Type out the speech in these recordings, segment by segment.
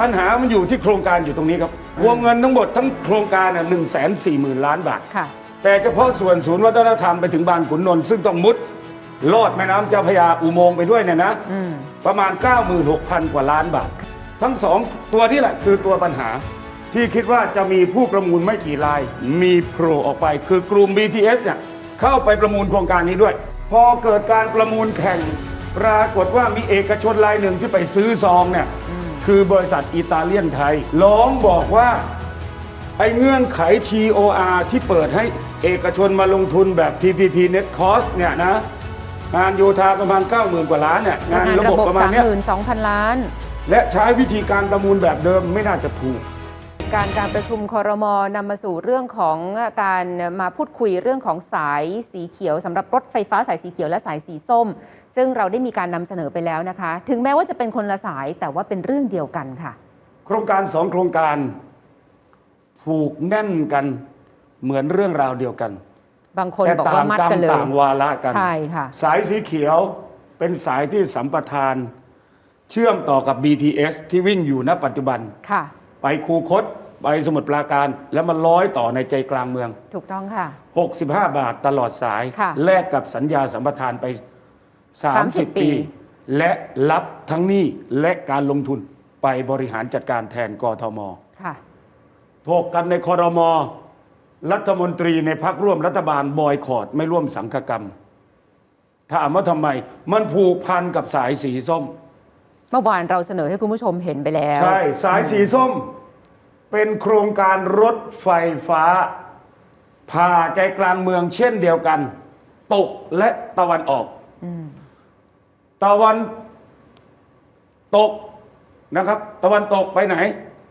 ปัญหามันอยู่ที่โครงการอยู่ตรงนี้ครับวงเงินทั้งหมดทั้งโครงการน่ะหนึ่งแสนสี่หมื่นล้านบาทค่ะ แต่เฉพาะส่วนศูนย์วัฒนธรรมไปถึงบานขุนนนท์ซึ่งต้องมุดลอดแม่น้ำเจ้าพระยาอุโมงค์ไปด้วยเนี่ยนะอืมประมาณ 96,000 กว่าล้านบาท ทั้งสองตัวนี้แหละคือตัวปัญหา ที่คิดว่าจะมีผู้ประมูลไม่กี่ราย มีโผล่ออกไปคือกลุ่ม BTS เนี่ยเข้าไปประมูลโครงการนี้ด้วย พอเกิดการประมูลแข่ง ปรากฏว่ามีเอกชนรายหนึ่งที่ไปซื้อซองเนี่ย คือบริษัทอิตาเลียนไทย ร้องบอกว่า ไอ้เงื่อนไข TOR ที่เปิดให้เอกชนมาลงทุนแบบ PPP Net Cost เนี่ยนะ งานโยธาประมาณ 90,000 กว่าล้านเนี่ยงานระบบประมาณสามเนี้ยหมื่นสองพันล้าน และใช้วิธีการประมูลแบบเดิมไม่น่าจะถูกการการประชุมคอรมอนำมาสู่เรื่องของการมาพูดคุยเรื่องของสายสีเขียวสำหรับรถไฟฟ้าสายสีเขียวและสายสีส้ม ซึ่งเราได้มีการนำเสนอไปแล้วนะคะ ถึงแม้ว่าจะเป็นคนละสายแต่ว่าเป็นเรื่องเดียวกันค่ะ โครงการสองโครงการผูกแน่นกันเหมือนเรื่องราวเดียวกัน บางคนแต่บอกต่าว่างมัดกรรมกันเลยต่างวาระกันใช่ค่ะสายสีเขียวเป็นสายที่สัมปทาน เชื่อมต่อกับ BTS ที่วิ่งอยู่ณปัจจุบันค่ะ ไปคูคตไปสมุทรปราการแล้วมันร้อยต่อในใจกลางเมือง ถูกต้องค่ะ 65 บาทตลอดสายค่ะแลกกับสัญญาสัมปทานไป 30 30ปีปี และรับทั้งหนี้และการลงทุนไปบริหารจัดการแทนกทมค่ะถกกันในคอรมอรัฐมนตรีในพักร่วมรัฐบาลบอยคอรดไม่ร่วมสังฆกรรม ถามว่าทำไม มันผูกพันกับสายสีส้ม เมื่อวานเราเสนอให้คุณผู้ชมเห็นไปแล้ว ใช่ สายสีส้ม เป็นโครงการรถไฟฟ้า ผ่าใจกลางเมืองเช่นเดียวกัน ตกและตะวันออก ตะวันตกนะครับ ตะวันตกไปไหน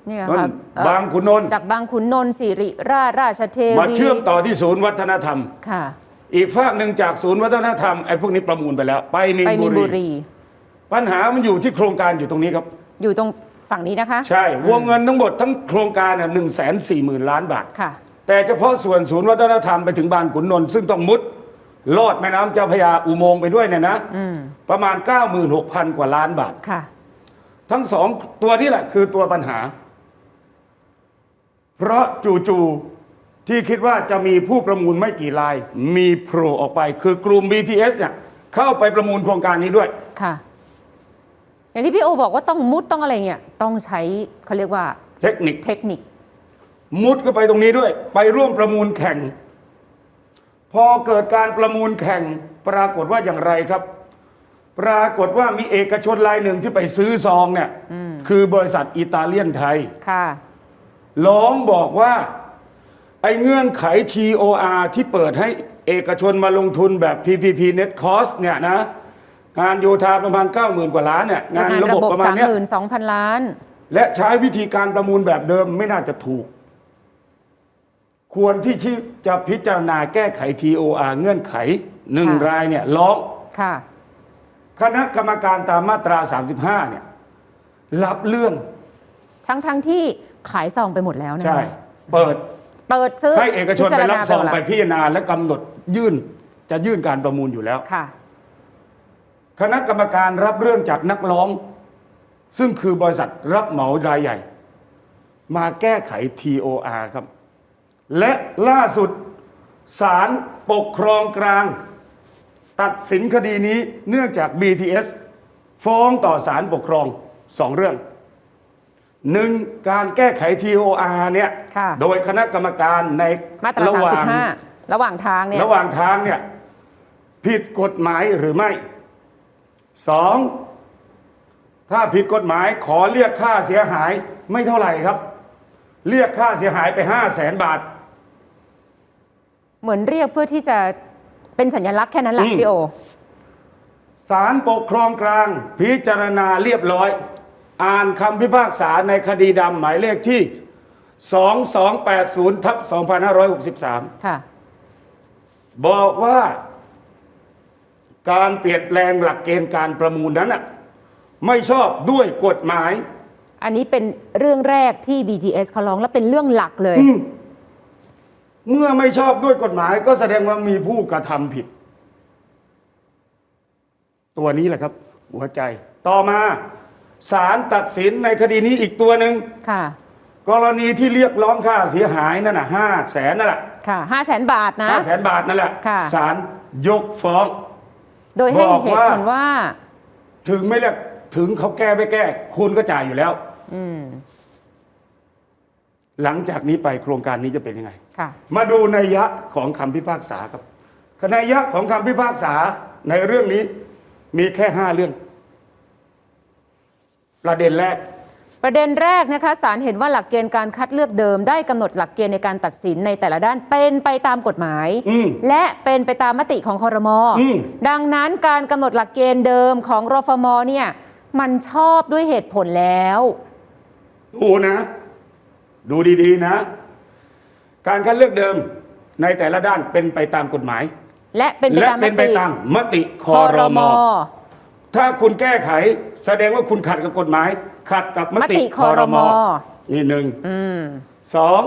เนี่ยนั่นค่ะเอ่อบางขุนนนท์จากบางขุนนนท์สิริราชราชเทวีมาเชื่อมต่อที่ศูนย์วัฒนธรรม ค่ะ อีกฝากหนึ่งจากศูนย์วัฒนธรรมไอ้พวกนี้ประมูลไปแล้ว ไปมีนไปมีนบุบุรี รี ปัญหามันอยู่ที่โครงการอยู่ตรงนี้ครับ อยู่ตรงฝั่งนี้นะคะ ใช่วงเงินทั้งหมดทั้งโครงการหนึ่งแสนสี่หมื่นล้านบาท ค่ะ แต่เฉพาะส่วนศูนย์วัฒนธรรมไปถึงบานขุนนนท์ซึ่งต้องมุด ลอดแม่น้ำเจ้าพระยาอุโมงค์ไปด้วยเนี่ยนะอืมประมาณ 96,000 กว่าล้านบาท ค่ะ ทั้งสองตัวนี้แหละคือตัวปัญหา เพราะจู่ๆที่คิดว่าจะมีผู้ประมูลไม่กี่ราย มีโผล่ออกไป คือกลุ่ม BTS เนี่ยเข้าไปประมูลโครงการนี้ด้วย ค่ะ อย่างที่พี่โอบอกว่าต้องมุดต้องอะไรเนี่ยต้องใช้เขาเรียกว่า เทคนิค เทคนิค มุดก็ไปตรงนี้ด้วย ไปร่วมประมูลแข่ง พอเกิดการประมูลแข่งปรากฏว่าอย่างไรครับ ปรากฏว่ามีเอกชนรายหนึ่งที่ไปซื้อซองเนี่ยคือบริษัทอิตาเลียนไทยค่ะร้องบอกว่าไอ้เงื่อนไข TOR ที่เปิดให้เอกชนมาลงทุนแบบ PPP Net Cost เนี่ยนะงานโยธาประมาณ 90,000 กว่าล้านเนี่ยงานระบบประมาณสามเนี้ยหมื่นสองพันล้าน และใช้วิธีการประมูลแบบเดิมไม่น่าจะถูก ควรที่ที่จะพิจารณาแก้ไข TOR เงื่อนไขหนึ่งค่ะ รายเนี่ยร้อง ค่ะ คณะกรรมการตามมาตรา 35 เนี่ย รับเรื่องทั้งทั้งที่ขายซองไปหมดแล้วนะใช่ เปิดเปิดซื้อให้เอกชนพิไปจารับซองหมดไปแล้วพิจารณาและกำหนดยื่นจะยื่นการประมูลอยู่แล้ว ค่ะ คณะกรรมการรับเรื่องจากนักร้อง ซึ่งคือบริษัทรับเหมารายใหญ่ มาแก้ไข TOR ครับ และล่าสุดศาลปกครองกลาง ตัดสินคดีนี้เนื่องจาก BTS ฟ้องต่อศาลปกครองสองเรื่องหนึ่งการแก้ไข TOR เนี่ยค่ะโดยคณะกรรมการในมาตราระสามหว่าสิงบห้าระหว่างทางเนี่ยระหว่างทางเนี่ยผิดกฎหมายหรือไม่สองถ้าผิดกฎหมายขอเรียกค่าเสียหายไม่เท่าไหร่ครับ เรียกค่าเสียหายไปห้าแสนบาท เหมือนเรียกเพื่อที่จะเป็นสัญลักษณ์แค่นั้นแหละอืม พี่โอ ศาลปกครองกลางพิจารณาเรียบร้อย อ่านคำพิพากษาในคดีดำหมายเลขที่ 2280ทับ2563 ค่ะ บอกว่าการเปลี่ยนแปลงหลักเกณฑ์การประมูลนั้นน่ะไม่ชอบด้วยกฎหมาย อันนี้เป็นเรื่องแรกที่ BTS เขาร้องและเป็นเรื่องหลักเลย เมื่อไม่ชอบด้วยกฎหมายก็แสดงว่ามีผู้กระทำผิด ตัวนี้แหละครับ หัวใจ ต่อมาศาลตัดสินในคดีนี้อีกตัวหนึ่งค่ะ กรณีที่เรียกร้องค่าเสียหายนั่นน่ะห้าแสนนั่นแหละค่ะห้าแสนบาทนะห้าแสนบาทนั่นแหละค่ะ ศาลยกฟ้อง โดยให้บอกเหตุว่าผลว่า ถึงไม่เรียกถึงเขาแก้ไม่แก้ คุณก็จ่ายอยู่แล้ว อืม หลังจากนี้ไปโครงการนี้จะเป็นยังไง ค่ะ มาดูนัยยะของคำพิพากษาครับนัยยะของคำพิพากษาในเรื่องนี้มีแค่ห้าเรื่อง ประเด็นแรกประเด็นแรกนะคะศาลเห็นว่าหลักเกณฑ์การคัดเลือกเดิม ได้กำหนดหลักเกณฑ์ในการตัดสินในแต่ละด้านเป็นไปตามกฎหมาย อืม และเป็นไปตามมติของคอรมออืม ดังนั้นการกำหนดหลักเกณฑ์เดิมของรฟมเนี่ยมันชอบด้วยเหตุผลแล้ว ดูนะ ดูดีๆนะ การคัดเลือกเดิมในแต่ละด้านเป็นไปตามกฎหมาย และเป็นไปและตามมเป็นไปติตามมติคคออรรมมถ้าคุณแก้ไขแสดงว่าคุณขัดกับกฎหมาย ขัดกับมมติติคคออรรมม นี่หนึ่งอืม สอง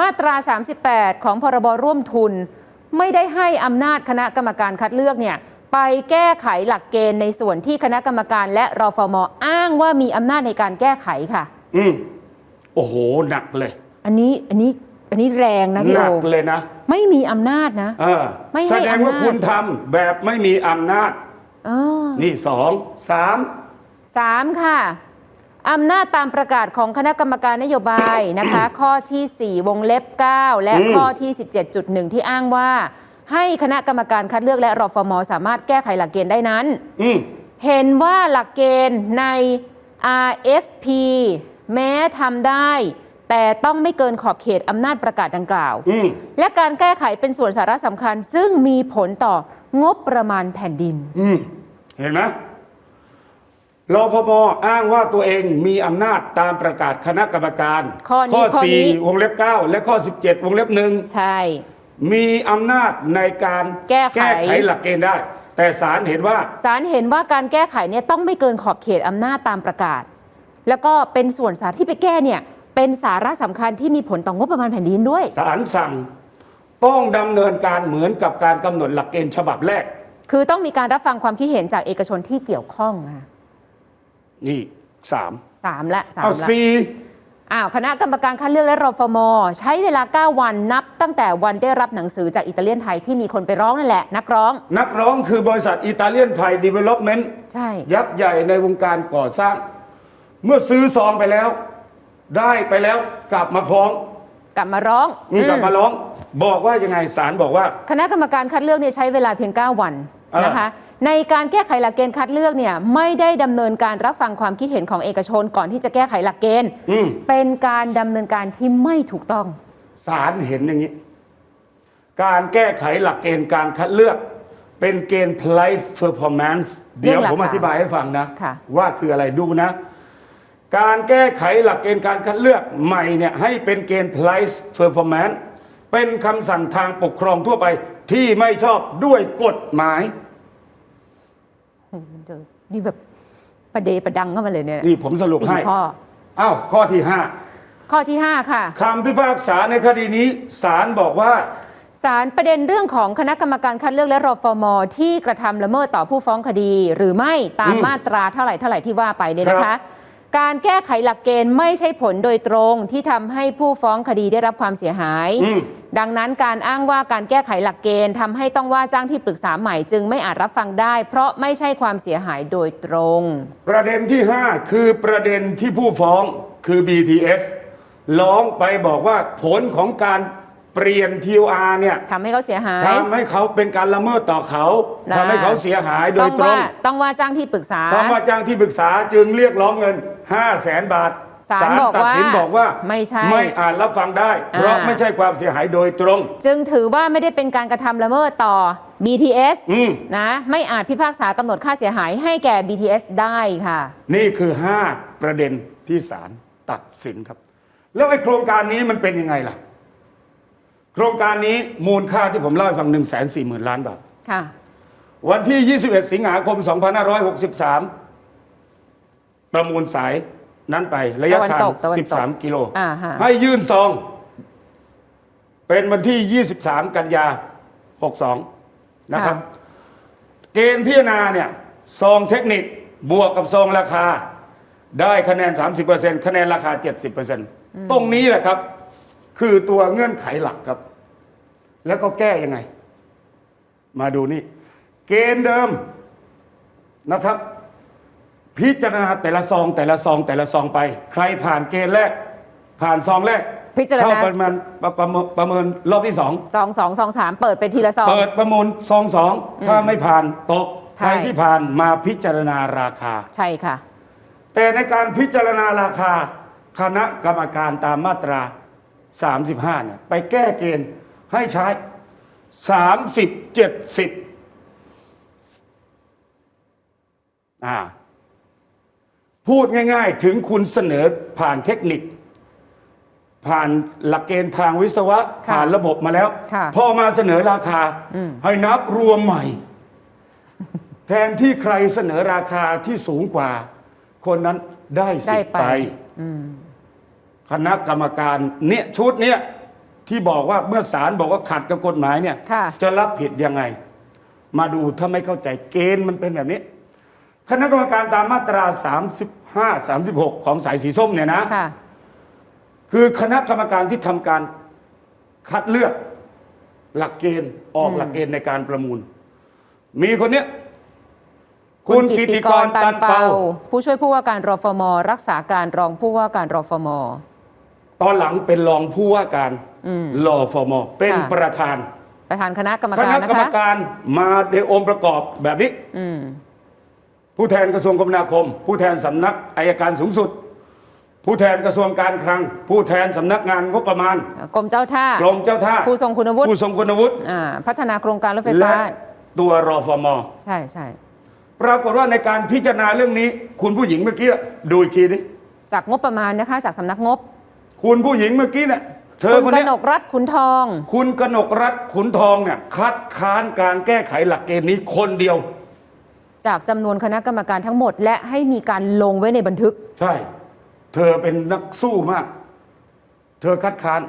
มาตรา 38 ของพรบร่วมทุน ไม่ได้ให้อำนาจคณะกรรมการคัดเลือกเนี่ยไปแก้ไขหลักเกณฑ์ในส่วนที่คณะกรรมการและรฟมอ้างว่ามีอำนาจในการแก้ไขค่ะ อืม โอ้โหหนักเลย อันนี้อันนี้อันนี้แรงนะพี่หนัโอกเลยนะไม่มีอำนาจนะ เออไม่ให้แสดงว่าอำนาจ คุณทำแบบไม่มีอำนาจ เออนี่สองสาม สามค่ะอำนาจตามประกาศของคณะกรรมการนโยบาย นะคะ ข้อที่ 4 วงเล็บ 9 และข้อที่ 17.1 ที่อ้างว่า ให้คณะกรรมการคัดเลือกและรฟมสามารถแก้ไขหลักเกณฑ์ได้นั้น อืม เห็นว่าหลักเกณฑ์ใน RFP แม้ทำได้ แต่ต้องไม่เกินขอบเขตอำนาจประกาศดังกล่าว อืมและการแก้ไขเป็นส่วนสาระสำคัญ ซึ่งมีผลต่องบประมาณแผ่นดิน อืมเห็นไหมรพมอ้างว่าตัวเองมีอำนาจตามประกาศคณะกรรมการข้อนี้ข้อนี้ สี่วงเล็บเก้าและข้อ 17 วงเล็บหนึ่ง ใช่ มีอำนาจในการแก้ไขไขหลักเกณฑ์ได้ แต่ศาลเห็นว่า ศาลเห็นว่าการแก้ไขเนี่ยต้องไม่เกินขอบเขตอำนาจตามประกาศ แล้วก็เป็นส่วนสาระที่ไปแก้เนี่ยเป็นสาระสำคัญที่มีผลต่องบประมาณแผ่นดินด้วยศาลสั่งต้องดำเนินการเหมือนกับการกำหนดหลักเกณฑ์ฉบับแรก คือต้องมีการรับฟังความคิดเห็นจากเอกชนที่เกี่ยวข้องค่ะนี่สามสามละสามเอาละสี่อ้าวคณะกรรมการคัดเลือกและรฟม ใช้เวลา 9 วันนับ ตั้งแต่วันได้รับหนังสือจากอิตาเลียนไทยที่มีคนไปร้องนั่นแหละ นักร้อง นักร้องคือบริษัทอิตาเลียนไทยดีเวล็อปเมนต์ใช่ยักษ์ใหญ่ในวงการก่อสร้าง เมื่อซื้อซองไปแล้ว ได้ไปแล้วกลับมาฟ้องกลับมาร้องอืมกลับมาร้องบอกว่ายังไงศาลบอกว่า คณะกรรมการคัดเลือกเนี่ยใช้เวลาเพียง 9 วันเออ นะคะ ในการแก้ไขหลักเกณฑ์คัดเลือกเนี่ยไม่ได้ดำเนินการรับฟังความคิดเห็นของเอกชนก่อนที่จะแก้ไขหลักเกณฑ์ อืม เป็นการดำเนินการที่ไม่ถูกต้อง ศาลเห็นอย่างนี้ การแก้ไขหลักเกณฑ์การคัดเลือก เป็นเกณฑ์ price performance เรื่เดี๋อยงวราคาผมอธิบายให้ฟังนะ ค่ะ ว่าคืออะไรดูนะ การแก้ไขหลักเกณฑ์การคัดเลือกใหม่เนี่ยให้เป็นเกณฑ์ price performance เป็นคำสั่งทางปกครองทั่วไปที่ไม่ชอบด้วยกฎหมายโอ้โหเจอนี่แบบประเดประดังเข้ามาเลยเนี่ยนี่ผมสรุปให้สี่ข้ออ้าวข้อที่ห้าข้อที่ 5 ค่ะคำพิพากษาในคดีนี้ศาลบอกว่าศาลประเด็นเรื่องของคณะกรรมการคัดเลือกและรฟมที่กระทำละเมิดต่อผู้ฟ้องคดี หรือไม่ตามอืมมาตราเท่าไหร่เท่าไหร่ที่ว่าไปเนี่ยนะครัคะบ การแก้ไขหลักเกณฑ์ไม่ใช่ผลโดยตรงที่ทำให้ผู้ฟ้องคดีได้รับความเสียหาย อืม ดังนั้นการอ้างว่าการแก้ไขหลักเกณฑ์ทำให้ต้องว่าจ้างที่ปรึกษาใหม่จึงไม่อาจรับฟังได้ เพราะไม่ใช่ความเสียหายโดยตรง ประเด็นที่ 5 คือประเด็นที่ผู้ฟ้องคือ BTS ร้องไปบอกว่าผลของการ เปลี่ยน TOR เนี่ยทำให้เขาเสียหาย ทำให้เขาเป็นการละเมิดต่อเขานะ ทำให้เขาเสียหายโดต้ยองตรว่างต้องว่าจ้างที่ปรึกษาต้องว่าจ้างที่ปรึกษาจึงเรียกร้องเงิน 5 0 0แสนบาทศาลบอกตัดสินว่าบอกว่าไม่ใช่ไม่อาจรับฟังได้ เพราะอ่า ไม่ใช่ความเสียหายโดยตรง จึงถือว่าไม่ได้เป็นการกระทำละเมิดต่อ BTS อืม นะ ไม่อาจพิพากษากำหนดค่าเสียหายให้แก่ BTS ได้ค่ะ นี่คือ 5 ประเด็นที่ศาลตัดสินครับ แล้วไอ้โครงการนี้มันเป็นยังไงล่ะ โครงการนี้มูลค่าที่ผมเล่าให้ฟัง 1 4 0 0 0 0 ล้านบาท ค่ะ วันที่ 21 สิงหาคม 2563 ประมูลสายนั้นไประยะทาง ตะวันตกตะวันตก13 กิโล อ่าฮะ ให้ยื่นซอง เป็นวันที่ 23 กันยา 62 นะครับ เกณฑ์พิจารณาเนี่ยซองเทคนิคบวกกับซองราคา ได้คะแนน 30%คะแนนราคา 70%ตรงนี้แหละครับ คือตัวเงื่อนไขหลักครับ แล้วก็แก้ยังไง มาดูนี่ เกณฑ์เดิมนะครับ พิจารณาแต่ละซองแต่ละซองแต่ละซองไป ใครผ่านเกณฑ์แรก ผ่านซองแรกพิจารณา เข้าประเมินประประเมินประเมินรอบที่สองซองสองซองสามเปิดไปทีละซอง เปิดประมูลซองสองถ้าไม่ผ่านตกใช่ใครที่ผ่านมาพิจารณาราคา ใช่ค่ะ แต่ในการพิจารณาราคา คณะกรรมการตามมาตรา 35เนี่ยไปแก้เกณฑ์ ให้ใช้30 70อ่าพูดง่ายๆ ถึงคุณเสนอผ่านเทคนิค ผ่านหลักเกณฑ์ทางวิศวะค่ะผ่านระบบมาแล้วค่ะพอมาเสนอราคา ให้นับรวมใหม่ แทนที่ใครเสนอราคาที่สูงกว่า คนนั้นได้สิได้ทธิ์ไปไปคณะกรรมการเนี่ยชุดเนี่ย ที่บอกว่าเมื่อศาลบอกว่าขัดกับกฎหมายเนี่ย ค่ะ จะรับผิดยังไง มาดูถ้าไม่เข้าใจเกณฑ์มันเป็นแบบนี้ คณะกรรมการตามมาตรา 35 36 ของสายสีส้มเนี่ยนะ ค่ะ คือคณะกรรมการที่ทำการคัดเลือกหลักเกณฑ์ออกหลักเกณฑ์ในการประมูล มีคนเนี้ยคุณกิติกรตันเปา ผู้ช่วยผู้ว่าการรฟม รักษาการรองผู้ว่าการรฟม ตอนหลังเป็นรองผู้ว่าการ อืมรอฟมเป็นค่ะ ประธาน ประธานคณะกรรมคการณะนะกรรมคะ การมาในองค์ประกอบแบบนี้ อืม ผู้แทนกระทรวงคมนาคม ผู้แทนสำนักอายการสูงสุด ผู้แทนกระทรวงการคลัง ผู้แทนสำนักงานงบประมาณกรมเจ้าท่า กรมเจ้าท่าผู้ทรงคุณวุฒิ ผู้ทรงคุณวุฒิอ่าพัฒนาโครงการรถไฟและฟ้า ตัวรอฟมใช่ใช่ปรากฏว่าในการพิจารณาเรื่องนี้ คุณผู้หญิงเมื่อกี้ดูอีกทีนี้จากงบประมาณนะคะ จากสำนักงบ คุณผู้หญิงเมื่อกี้เนี่ย เธอคุคนณกเนี้ยนกรัฐขุนทอง คุณกนกรัฐขุนทองเนี่ยคัดค้านการแก้ไขหลักเกณฑ์นี้คนเดียว จากจำนวนคณะกรรมการทั้งหมด และให้มีการลงไว้ในบันทึก ใช่ เธอเป็นนักสู้มาก เธอคัดค้าน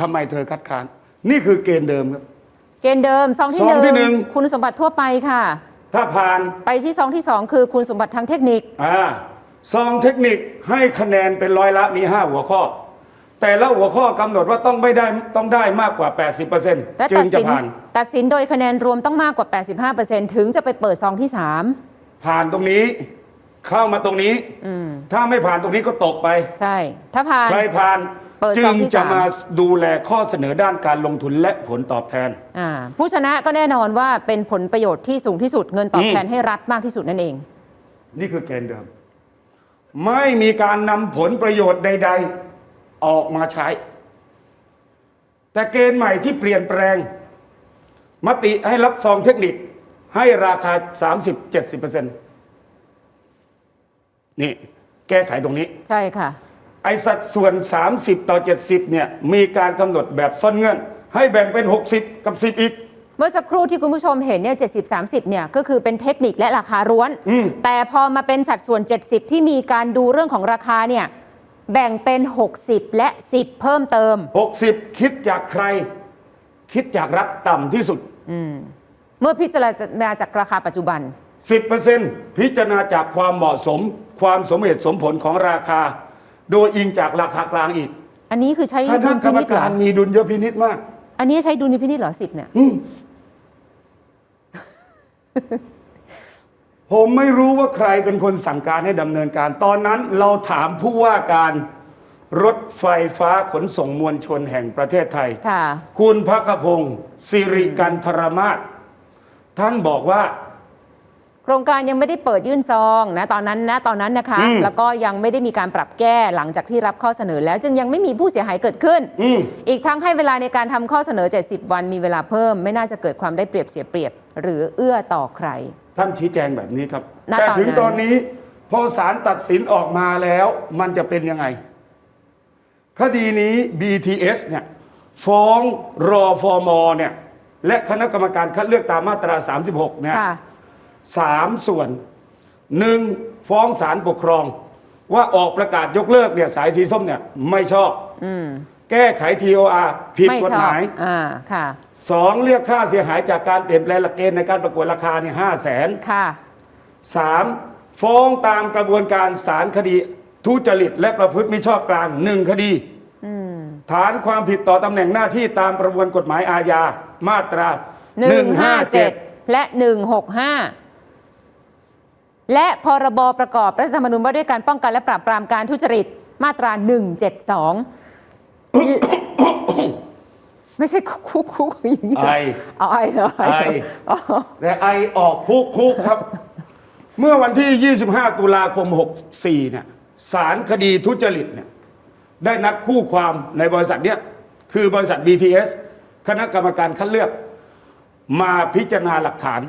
ทำไมเธอคัดค้าน นี่คือเกณฑ์เดิมครับ เกณฑ์เดิมซองที่ซองที่หหนึ่นึ่งงคุณสมบัติทั่วไปค่ะ ถ้าผ่านไปที่ซองที่สองคือคุณสมบัติทางเทคนิค อ่าซองเทคนิคให้คะแนนเป็นร้อยละมี 5 หัวข้อ แต่ละหัวข้อกำหนดว่าต้องไม่ได้ต้องได้มากกว่าและ80%จึตังดจะสินผ่าน ตัดสินโดยคะแนนรวมต้องมากกว่า 85%ถึงจะไปเปิดซองที่ผ่านตรงนี้เข้ามาตรงนี้อืมถ้าไม่ผ่านตรงนี้ก็ตกไป3ใช่ ถ้าผ่านใครผ่านเปิดจึซองงที่จะสามมาดูแลข้อเสนอด้านการลงทุนและผลตอบแทนอ่าผู้ชนะก็แน่นอนว่าเป็นผลประโยชน์ที่สูงที่สุดเงินตอบแทนอืมให้รัฐมากที่สุดนั่นเอง นี่คือเกณฑ์เดิม ไม่มีการนำผลประโยชน์ใด ๆ ออกมาใช้ แต่เกณฑ์ใหม่ที่เปลี่ยนแปลง มติให้รับซองเทคนิคให้ราคา 30-70%นี่ แก้ไขตรงนี้ ใช่ค่ะ ไอสัดส่วน 30 ต่อ 70 เนี่ย มีการกำหนดแบบซ่อนเงื่อน ให้แบ่งเป็น 60 กับ 10 อีกเมื่อสักครู่ที่คุณผู้ชมเห็นเนี่ย70 30เนี่ยก็คือเป็นเทคนิคและราคาร้วนอืมแต่พอมาเป็นสัดส่วน 70 ที่มีการดูเรื่องของราคาเนี่ย แบ่งเป็น 60 และ 10 เพิ่มเติม 60 คิดจากใคร คิดจากรัฐต่ำที่สุดเมื่อพิจารณาจากราคาปัจจุบัน 10%พิจารณาจากความเหมาะสม ความสมเหตุสมผลของราคา โดยอิงจากราคากลางอีก อันนี้คือใช้คดุณะลกรพิรมนิจเหรกาอรมีดุลยพินิษมาก อันนี้ใช้ดุลพินิจเหรอ10เนี่ย ผมไม่รู้ว่าใครเป็นคนสั่งการให้ดำเนินการ ตอนนั้นเราถามผู้ว่าการรถไฟฟ้าขนส่งมวลชนแห่งประเทศไทย ค่ะ คุณพักพงศ์สิริกันธรมาศท่านบอกว่า โครงการยังไม่ได้เปิดยื่นซองนะตอนนั้นนะตอนนั้นนะคะ อืม แล้วก็ยังไม่ได้มีการปรับแก้หลังจากที่รับข้อเสนอแล้วจึงยังไม่มีผู้เสียหายเกิดขึ้น อืม อีกทั้งให้เวลาในการทำข้อเสนอ 70 วันมีเวลาเพิ่ม ไม่น่าจะเกิดความได้เปรียบเสียเปรียบ หรือเอื้อต่อใคร ท่านชี้แจงแบบนี้ครับ ณแต่ตอนถึงนั้นตอนนี้พอศาลตัดสินออกมาแล้ว มันจะเป็นยังไง คดีนี้ BTS เนี่ยฟ้องรอฟอมเนี่ยและคณะกรรมการคัดเลือกตามมาตรา 36เนี่ย ค่ะ สามส่วนหนึ่งฟ้องศาลปกครอง ว่าออกประกาศยกเลิกเนี่ยสายสีส้มเนี่ยไม่ชอบ อืมแก้ไข TOR ผิดไม่กฎชอหบมาย อ่า ค่ะ สองเรียกค่าเสียหายจากการเปลี่ยนแปลงหลักเกณฑ์ในการประกวดราคาเนี่ยห้าแสนค่ะ สามฟ้องตามกระบวนการศาลคดีทุจริตและประพฤติมิชอบกลางหนึ่งคดี อืม ฐานความผิดต่อตำแหน่งหน้าที่ตามประมวลกฎหมายอาญามาตรา 157 และ 165 และพรบประกอบรัฐธรรมนูญว่าด้วยการป้องกันและปราบปรามการทุจริตมาตรา 172 ไม่ใช่คุกคุกคุกอย่างนี้ไอ เอาไอเหรอไออ๋อแต่ไอออกคุกคุกครับ เมื่อวันที่ 25 ตุลาคม 64 เนี่ยศาลคดีทุจริตเนี่ยได้นัดคู่ความในบริษัทเนี้ยคือบริษัท BTS คณะกรรมการคัดเลือก มาพิจารณาหลักฐาน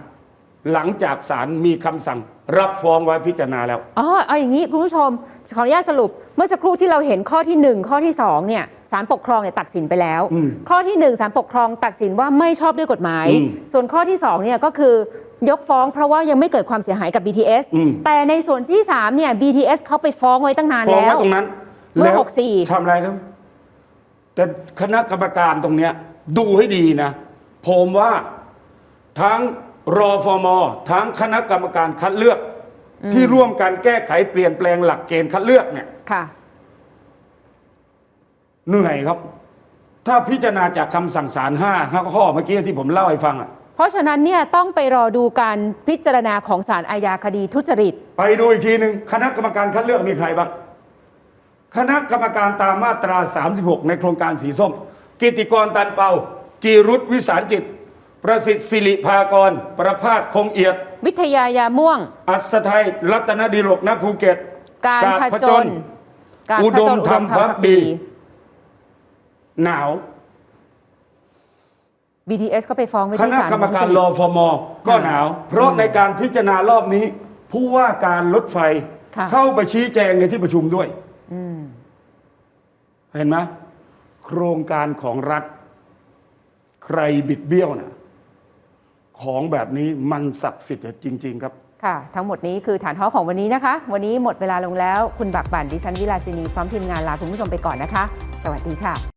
หลังจากศาลมีคำสั่ง รับฟ้องไว้พิจารณาแล้ว อ๋อเอาอย่างนี้คุณผู้ชมขออนุญาตสรุป เมื่อสักครู่ที่เราเห็นข้อที่ 1 ข้อที่ 2 เนี่ย ศาลปกครองเนี่ยตัดสินไปแล้วอืมข้อที่ 1ศาลปกครองตัดสินว่าไม่ชอบด้วยกฎหมายอืมส่วนข้อที่2เนี่ยก็คือยกฟ้องเพราะว่ายังไม่เกิดความเสียหายกับ BTS อืมแต่ในส่วนที่3เนี่ย BTS เขาไปฟ้องไว้ตั้งนานฟ้องแล้ไว้วตรงนั้นเมื่อแล้ว64ทำอะไรแล้วแต่คณะกรรมการตรงเนี้ยดูให้ดีนะ ผมว่าทั้งรอฟมทั้งคณะกรรมการคัดเลือก ที่ร่วมกันแก้ไขเปลี่ยนแปลงหลักเกณฑ์คัดเลือกเนี่ยค่ะ เหนื่อยครับ ถ้าพิจารณาจากคำสั่งศาลห้าห้าข้อเมื่อกี้ที่ผมเล่าให้ฟังอะเพราะฉะนั้นเนี่ยต้องไปรอดูการพิจารณาของศาลอาญาคดีทุจริต ไปดูอีกทีหนึ่งคณะกรรมการคัดเลือกมีใครบ้างคณะกรรมการตามมาตรา 36 ในโครงการสีส้ม กิติกรตันเปา จีรุธวิสารจิต ประสิทธิ์สิริภากร ประพาสคงเอียด วิทยายาม่วง อัศทัยรัตนดิรกณภูเก็ต การกาผผจจญญการอุผดจมญธรรมภักดี หนาว BTS ก็ไปฟ้องไว้คที่ณะศาลกรรมการทุจรตอฟมก็หนาว เพราะในการพิจารณารอบนี้ ผู้ว่าการรถไฟ ค่ะเข้าไปชี้แจงในที่ประชุมด้วยเห็นไหมโครงการของรัฐ ใครบิดเบี้ยวนะของแบบนี้มันศักดิ์สิทธิ์จริง ๆ ครับ ค่ะ ทั้งหมดนี้คือฐานท้อของวันนี้นะคะ วันนี้หมดเวลาลงแล้ว คุณบักบั่นดิฉันวิลาสินีพร้อมทีมงานลาคุณผู้ชมไปก่อนนะคะ สวัสดีค่ะ